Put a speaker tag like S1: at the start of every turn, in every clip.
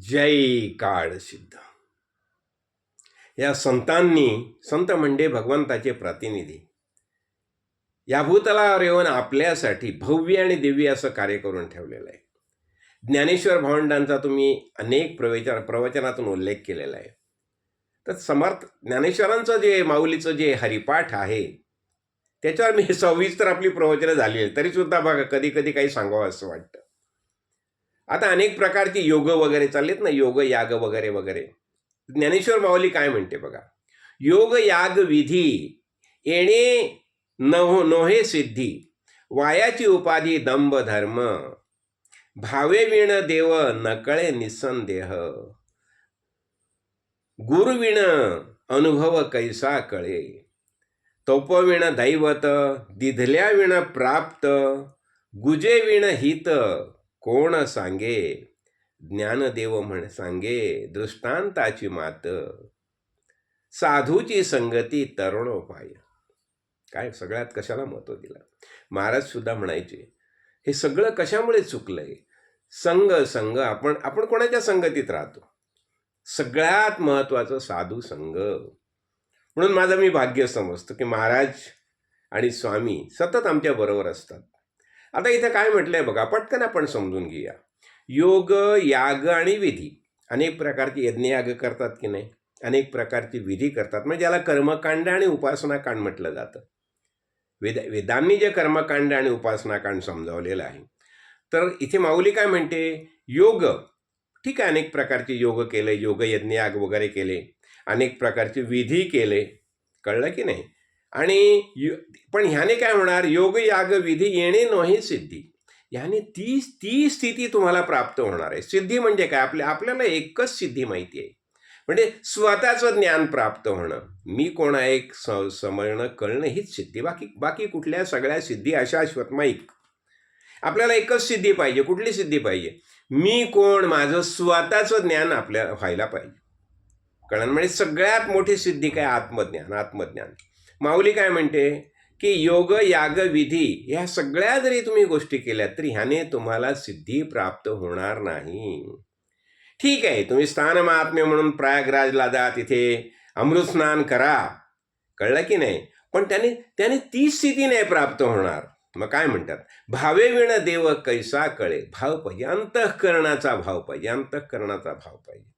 S1: जय काळ सिद्ध. या संतांनी संत म्हणजे भगवंताचे प्रतिनिधी या भूतलावर येऊन आपल्यासाठी भव्य आणि दिव्य असं कार्य करून ठेवलेलं आहे. ज्ञानेश्वर भावंडांचा तुम्ही अनेक प्रवचन प्रवचनातून उल्लेख केलेला आहे. तर समर्थ ज्ञानेश्वरांचं जे माऊलीचं जे हरिपाठ आहे त्याच्यावर मी सविस्तर आपली प्रवचनं झाली आहेत. तरीसुद्धा बघा कधी कधी काही सांगावं असं वाटतं. आता अनेक प्रकारचे योग वगैरे चाललेत ना योग याग वगैरे वगैरे. ज्ञानेश्वर माऊली काय म्हणते बघा? योग याग विधी येणे नहो नोहे सिद्धी वायाची उपाधी दंभ धर्म भावे विण देव नकळे निसंदेह गुरुविण अनुभव कैसा कळे तोपविण दैवत दिधल्या विण प्राप्त गुजे विण हित कोण सांगे? ज्ञानदेव म्हण सांगे दृष्टांताची मात. साधूची संगती तरुणोपाय काय सगळ्यात कशाला महत्त्व दिलं? महाराज सुद्धा म्हणायचे हे सगळं कशामुळे चुकलंय? संग संग आपण आपण कोणाच्या संगतीत राहतो? सगळ्यात महत्त्वाचं साधू संघ म्हणून माझं मी भाग्य समजतो की महाराज आणि स्वामी सतत आमच्या बरोबर असतात. आता इथं काय म्हटलंय बघा पटकन आपण समजून घेऊया. योग याग आणि विधी अनेक प्रकारचे यज्ञयाग करतात की नाही? अनेक प्रकारची विधी करतात. म्हणजे ज्याला कर्मकांड आणि उपासनाकांड म्हटलं जातं. वेद वेदांनी जे कर्मकांड आणि उपासनाकांड समजावलेलं आहे. तर इथे माऊली काय म्हणते? योग ठीक आहे अनेक प्रकारचे योग केले योग यज्ञयाग वगैरे केले अनेक प्रकारचे विधी केले. कळलं की नाही? आणि यु पण ह्याने काय होणार? योग याग विधी येणे नाही सिद्धी. ह्याने ती ती स्थिती तुम्हाला प्राप्त होणार आहे. सिद्धी म्हणजे काय? आपल्या आपल्याला एकच सिद्धी माहिती आहे. म्हणजे स्वतःचं ज्ञान प्राप्त होणं. मी कोण आहे स समजणं कळणं हीच सिद्धी. बाकी बाकी कुठल्या सगळ्या सिद्धी अशा श्वतमाईक आपल्याला एकच सिद्धी पाहिजे. कुठली सिद्धी पाहिजे? मी कोण? माझं स्वतःचं ज्ञान आपल्या व्हायला पाहिजे. कळण म्हणजे सगळ्यात मोठी सिद्धी काय? आत्मज्ञान. आत्मज्ञान. माऊली काय म्हणते? की योग याग विधी ह्या सगळ्या जरी तुम्ही गोष्टी केल्या तरी ह्याने तुम्हाला सिद्धी प्राप्त होणार नाही. ठीक आहे तुम्ही स्थान महात्म्य म्हणून प्रयागराजला जा तिथे अमृत स्नान करा. कळलं की नाही? पण त्याने त्याने ती स्थिती नाही प्राप्त होणार. मग काय म्हणतात? भावे विण देव कैसा कळे? भाव पाहिजे अंतःकरणाचा भाव पाहिजे अंतःकरणाचा भाव पाहिजे.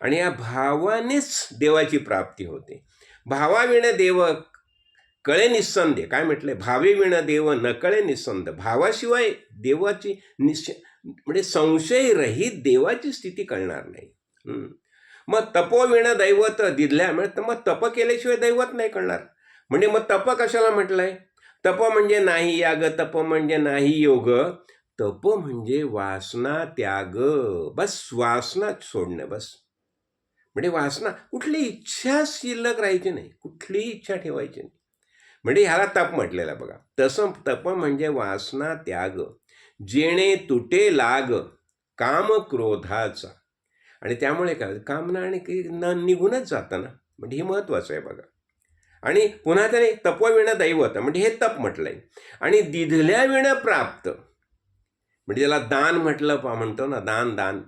S1: आणि या भावानेच देवाची प्राप्ती होते. भावाविण देव कळे निस्संदेह. काय म्हटलंय? भावे विण देव न कळे निस्संद भावाशिवाय देवाची निश्च म्हणजे संशयरहित देवाची स्थिती कळणार नाही. हम्म. मग तपोविण दैवत दिदल्या म्हणजे मग तप केल्याशिवाय दैवत नाही कळणार. म्हणजे मग तप कशाला म्हटलंय? तप म्हणजे नाही याग तप म्हणजे नाही योग. तप म्हणजे वासना त्याग. बस वासना सोडणं बस. म्हणजे वासना कुठली इच्छा शिल्लक राहायची नाही. कुठलीही इच्छा ठेवायची नाही. म्हणजे ह्याला तप म्हटलेला बघा. तसं तप म्हणजे वासना त्याग. जेणे तुटे लाग काम क्रोधाचा. आणि त्यामुळे काय कामना आणि काही न निघूनच जातं ना. म्हणजे हे महत्त्वाचं आहे बघा. आणि पुन्हा त्याने तपविणं दैवत. म्हणजे हे तप म्हटलं आहे आणि दिधल्या विणं प्राप्त. म्हणजे त्याला दान म्हटलं म्हणतो ना दान दान.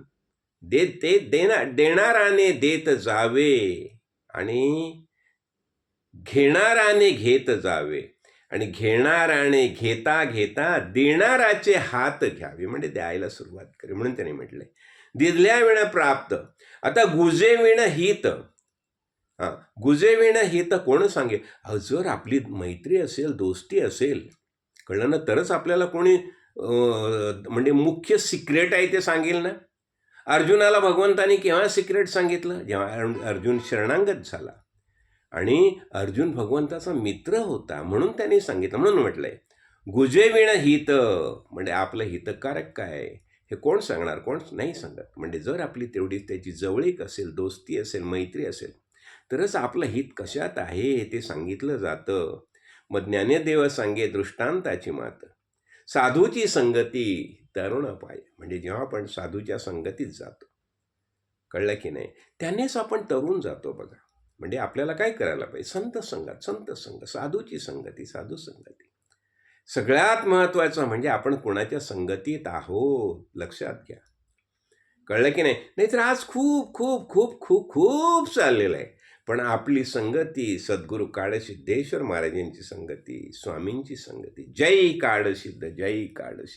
S1: दे ते देना देणाराने देत जावे. आणि घेणाराने घेत जावे आणि घेणाराने घेता घेता देणाराचे हात घ्यावे. म्हणजे द्यायला सुरुवात करे म्हणून त्याने म्हटलंय. दिदल्या विण प्राप्त. आता गुजेविण हित. हां गुजेविण हित कोण सांगेल? अहो जर आपली मैत्री असेल दोस्ती असेल कळलं ना तरच आपल्याला कोणी म्हणजे मुख्य सिक्रेट आहे ते सांगेल ना? अर्जुनाला भगवंतानी केव्हा सिक्रेट सांगितलं? जेव्हा अर्जुन शरणांगत झाला. आणि अर्जुन भगवंताचा मित्र होता म्हणून त्याने सांगितलं म्हणून म्हटलंय. गुजेविण हित म्हणजे आपलं हितकारक काय? हे कोण सांगणार कोण नाही सांगत. म्हणजे जर आपली तेवढी त्याची जवळीक असेल दोस्ती असेल मैत्री असेल तरच आपलं हित कशात आहे हे ते सांगितलं जातं. मग ज्ञानदेव सांगे दृष्टांताची मात. साधूची संगती तरुण पाय. म्हणजे जेव्हा आपण साधूच्या संगतीत जातो कळलं की नाही? त्यानेच आपण तरुण जातो बघा. म्हणजे आपल्याला काय करायला पाहिजे? संत संगत संत संग साधूची संगती साधू संगती. सगळ्यात महत्त्वाचं म्हणजे आपण कोणाच्या संगतीत आहोत लक्षात घ्या. कळलं की नाही? नाहीतर आज खूप खूप खूप खूप खूप चाललेलं आहे. पण आपली संगती सद्गुरू काळसिद्धेश्वर महाराजांची संगती स्वामींची संगती जय काळसिद्ध जय काळसिद्ध.